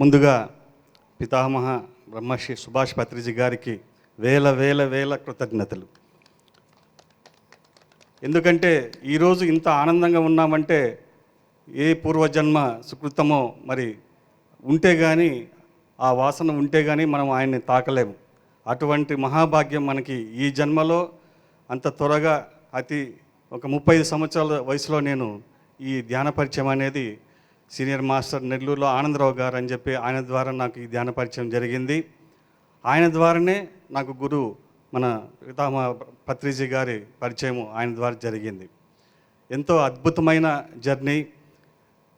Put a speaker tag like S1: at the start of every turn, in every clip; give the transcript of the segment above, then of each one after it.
S1: ముందుగా పితామహ బ్రహ్మశ్రీ సుభాష్ పత్రిజీ గారికి వేల వేల వేల కృతజ్ఞతలు. ఎందుకంటే ఈరోజు ఇంత ఆనందంగా ఉన్నామంటే ఏ పూర్వజన్మ సుకృతమో మరి ఉంటే కానీ ఆ వాసన ఉంటే కానీ మనం ఆయన్ని తాకలేము. అటువంటి మహాభాగ్యం మనకి ఈ జన్మలో అంత త్వరగా అతి ఒక ముప్పై ఐదు సంవత్సరాల వయసులో నేను ఈ ధ్యాన పరిచయం అనేది సీనియర్ మాస్టర్ నెల్లూరులో ఆనందరావు గారు అని చెప్పి ఆయన ద్వారా నాకు ఈ ధ్యాన పరిచయం జరిగింది. ఆయన ద్వారానే నాకు గురువు మన పితామహ పత్రిజీ గారి పరిచయం ఆయన ద్వారా జరిగింది. ఎంతో అద్భుతమైన జర్నీ.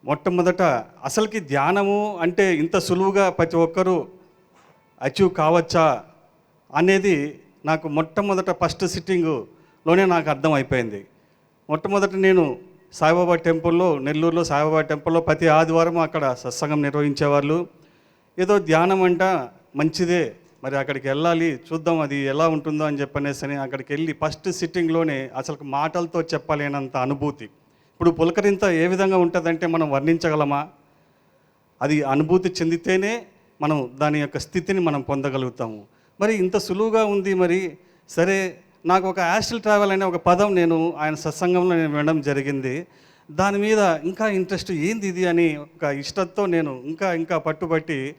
S1: మొట్టమొదట అసలుకి ధ్యానము అంటే ఇంత సులువుగా ప్రతి ఒక్కరూ అచీవ్ కావచ్చా అనేది నాకు మొట్టమొదట ఫస్ట్ సిట్టింగ్లోనే నాకు అర్థమైపోయింది మొట్టమొదట నేను సాయిబాబా టెంపుల్లో నెల్లూరులో సాయిబాబా టెంపుల్లో ప్రతి ఆదివారం అక్కడ సత్సంగం నిర్వహించేవాళ్ళు. ఏదో ధ్యానం అంట మంచిదే. మరి అక్కడికి వెళ్ళాలి చూద్దాం అది ఎలా ఉంటుందో అని చెప్పనేసి అని అక్కడికి వెళ్ళి ఫస్ట్ సిట్టింగ్లోనే అసలు మాటలతో చెప్పలేనంత అనుభూతి. ఇప్పుడు పులకరింత ఏ విధంగా ఉంటుందంటే మనం వర్ణించగలమా? అది అనుభూతి చెందితేనే మనం దాని యొక్క స్థితిని మనం పొందగలుగుతాము. మరి ఇంత సులువుగా ఉంది మరి సరే నాకు ఒక యాస్టల్ ట్రావెల్ అనే ఒక పదం నేను ఆయన సత్సంగంలో నేను వినడం జరిగింది. దాని మీద ఇంకా ఇంట్రెస్ట్ ఏంది ఇది అని ఒక ఇష్టంతో నేను ఇంకా ఇంకా పట్టుబట్టి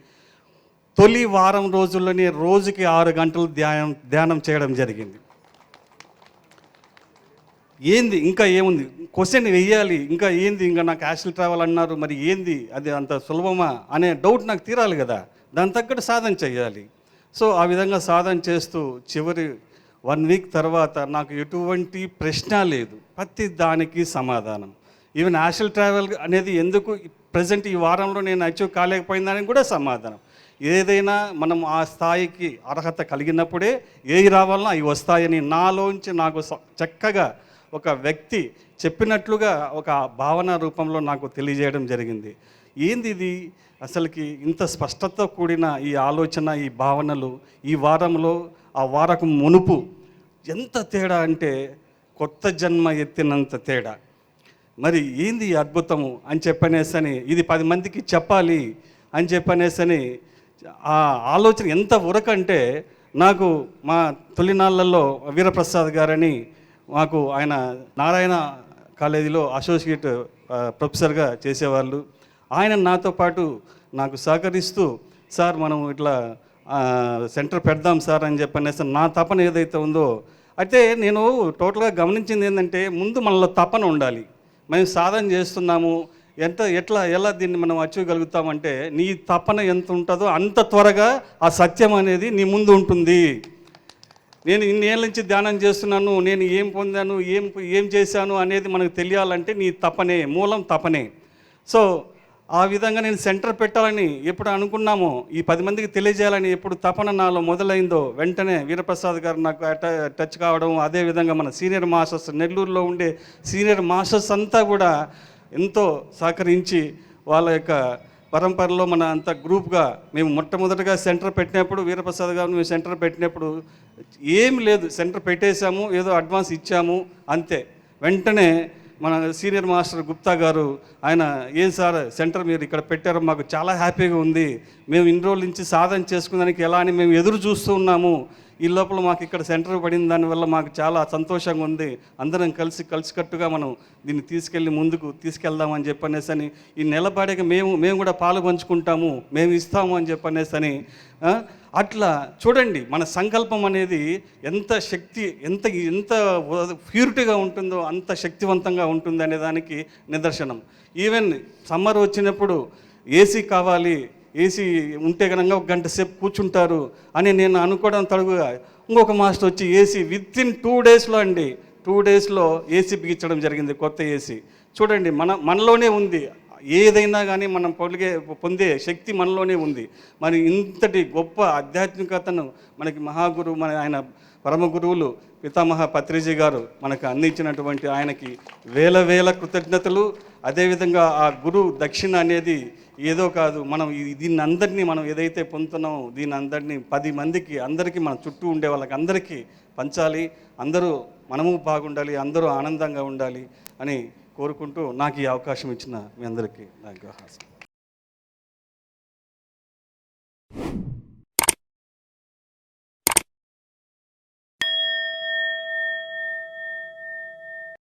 S1: తొలి వారం రోజుల్లోనే రోజుకి ఆరు గంటలు ధ్యానం ధ్యానం చేయడం జరిగింది. ఏంది? ఇంకా ఏముంది? క్వశ్చన్ వెయ్యాలి ఇంకా ఏంది? ఇంకా నాకు యాస్టల్ ట్రావెల్ అన్నారు. మరి ఏంది? అది అంత సులభమా? అనే డౌట్ నాకు తీరాలి కదా. దాని తగ్గట్టు సాధన చేయాలి. సో ఆ విధంగా సాధన చేస్తూ చివరి వన్ వీక్ తర్వాత నాకు ఎటువంటి ప్రశ్న లేదు. ప్రతి దానికి సమాధానం. ఈవెన్ యాషల్ ట్రావెల్ అనేది ఎందుకు ప్రజెంట్ ఈ వారంలో నేను అచీవ్ కాలేకపోయిందని కూడా సమాధానం. ఏదైనా మనం ఆ స్థాయికి అర్హత కలిగినప్పుడే ఏవి రావాలన్నా అవి వస్తాయని నాలోంచి నాకు స- చక్కగా ఒక వ్యక్తి చెప్పినట్లుగా ఒక భావన రూపంలో నాకు తెలియజేయడం జరిగింది. ఏంది ఇది? అసలుకి ఇంత స్పష్టత కూడిన ఈ ఆలోచన ఈ భావనలు ఈ వారంలో ఆ వారకు మునుపు ఎంత తేడా అంటే కొత్త జన్మ ఎత్తినంత తేడా. మరి ఏంది అద్భుతము అని చెప్పనేసని ఇది పది మందికి చెప్పాలి అని చెప్పనేసని ఆ ఆలోచన ఎంత ఉరకంటే నాకు మా తొలినాళ్ళల్లో వీరప్రసాద్ గారని మాకు ఆయన నారాయణ కాలేజీలో అసోసియేట్ ప్రొఫెసర్గా చేసేవాళ్ళు. ఆయన నాతో పాటు నాకు సహకరిస్తూ సార్ మనం ఇట్లా సెంటర్ పెడదాం సార్ అని చెప్పనేసి నా తపన ఏదైతే ఉందో అయితే నేను టోటల్గా గమనించింది ఏంటంటే ముందు మనలో తపన ఉండాలి. మేము సాధన చేస్తున్నాము. ఎంత ఎట్లా ఎలా దీన్ని మనం అచ్చగలుగుతామంటే నీ తపన ఎంత ఉంటుందో అంత త్వరగా ఆ సత్యం అనేది నీ ముందు ఉంటుంది. నేను ఇన్నేళ్ళ నుంచి ధ్యానం చేస్తున్నాను నేను ఏం పొందాను ఏం ఏం చేశాను అనేది మనకు తెలియాలంటే నీ తపనే మూలం తపనే. సో ఆ విధంగా నేను సెంటర్ పెట్టాలని ఎప్పుడు అనుకున్నామో ఈ పది మందికి తెలియజేయాలని ఎప్పుడు తపన నాలో మొదలైందో వెంటనే వీరప్రసాద్ గారు నాకు టచ్ కావడం అదేవిధంగా మన సీనియర్ మాస్టర్స్ నెల్లూరులో ఉండే సీనియర్ మాస్టర్స్ అంతా కూడా ఎంతో సహకరించి వాళ్ళ యొక్క పరంపరలో మన అంత గ్రూప్గా మేము మొట్టమొదటిగా సెంటర్ పెట్టినప్పుడు వీరప్రసాద్ గారు మేము సెంటర్ పెట్టినప్పుడు ఏం లేదు సెంటర్ పెట్టేశాము ఏదో అడ్వాన్స్ ఇచ్చాము అంతే. వెంటనే మన సీనియర్ మాస్టర్ గుప్తా గారు ఆయన ఏం సార్ సెంటర్ మీరు ఇక్కడ పెట్టారు మాకు చాలా హ్యాపీగా ఉంది. మేము ఇన్ని రోజుల నుంచి సాధన చేసుకునేదానికి ఎలా అని మేము ఎదురు చూస్తూ ఉన్నాము. ఈ లోపల మాకు ఇక్కడ సెంటర్ పడిన దానివల్ల మాకు చాలా సంతోషంగా ఉంది. అందరం కలిసి కలిసికట్టుగా మనం దీన్ని తీసుకెళ్ళి ముందుకు తీసుకెళ్దామని చెప్పనేసి అని ఈ నెలపాడక మేము మేము కూడా పాలు పంచుకుంటాము మేము ఇస్తాము అని చెప్పనేసి అని అట్లా చూడండి మన సంకల్పం అనేది ఎంత శక్తి ఎంత ఎంత ప్యూరిటీగా ఉంటుందో అంత శక్తివంతంగా ఉంటుంది అనే దానికి నిదర్శనం. ఈవెన్ సమ్మర్ వచ్చినప్పుడు ఏసీ కావాలి ఏసీ ఉంటే కనుక ఒక గంట సేపు కూర్చుంటారు అని నేను అనుకోవడం తడుగుగా. ఇంకొక మాస్టర్ వచ్చి ఏసీ విత్ ఇన్ టూ డేస్లో అండి టూ డేస్లో ఏసీ బిగించడం జరిగింది కొత్త ఏసీ చూడండి మన మనలోనే ఉంది. ఏదైనా కానీ మనం పొలిగే పొందే శక్తి మనలోనే ఉంది. మరి ఇంతటి గొప్ప ఆధ్యాత్మికతను మనకి మహాగురువు మన ఆయన పరమ గురువులు పితామహ పత్రిజీ గారు మనకు అందించినటువంటి ఆయనకి వేల వేల కృతజ్ఞతలు. అదేవిధంగా ఆ గురు దక్షిణ అనేది ఏదో కాదు మనం దీన్ని అందరినీ మనం ఏదైతే పొందుతున్నామో దీని అందరినీ పది మందికి అందరికీ మన చుట్టూ ఉండే వాళ్ళకి అందరికీ పంచాలి. అందరూ మనము బాగుండాలి అందరూ ఆనందంగా ఉండాలి అని కోరుకుంటూ నాకు ఈ అవకాశం ఇచ్చిన మీ అందరికీ నాకు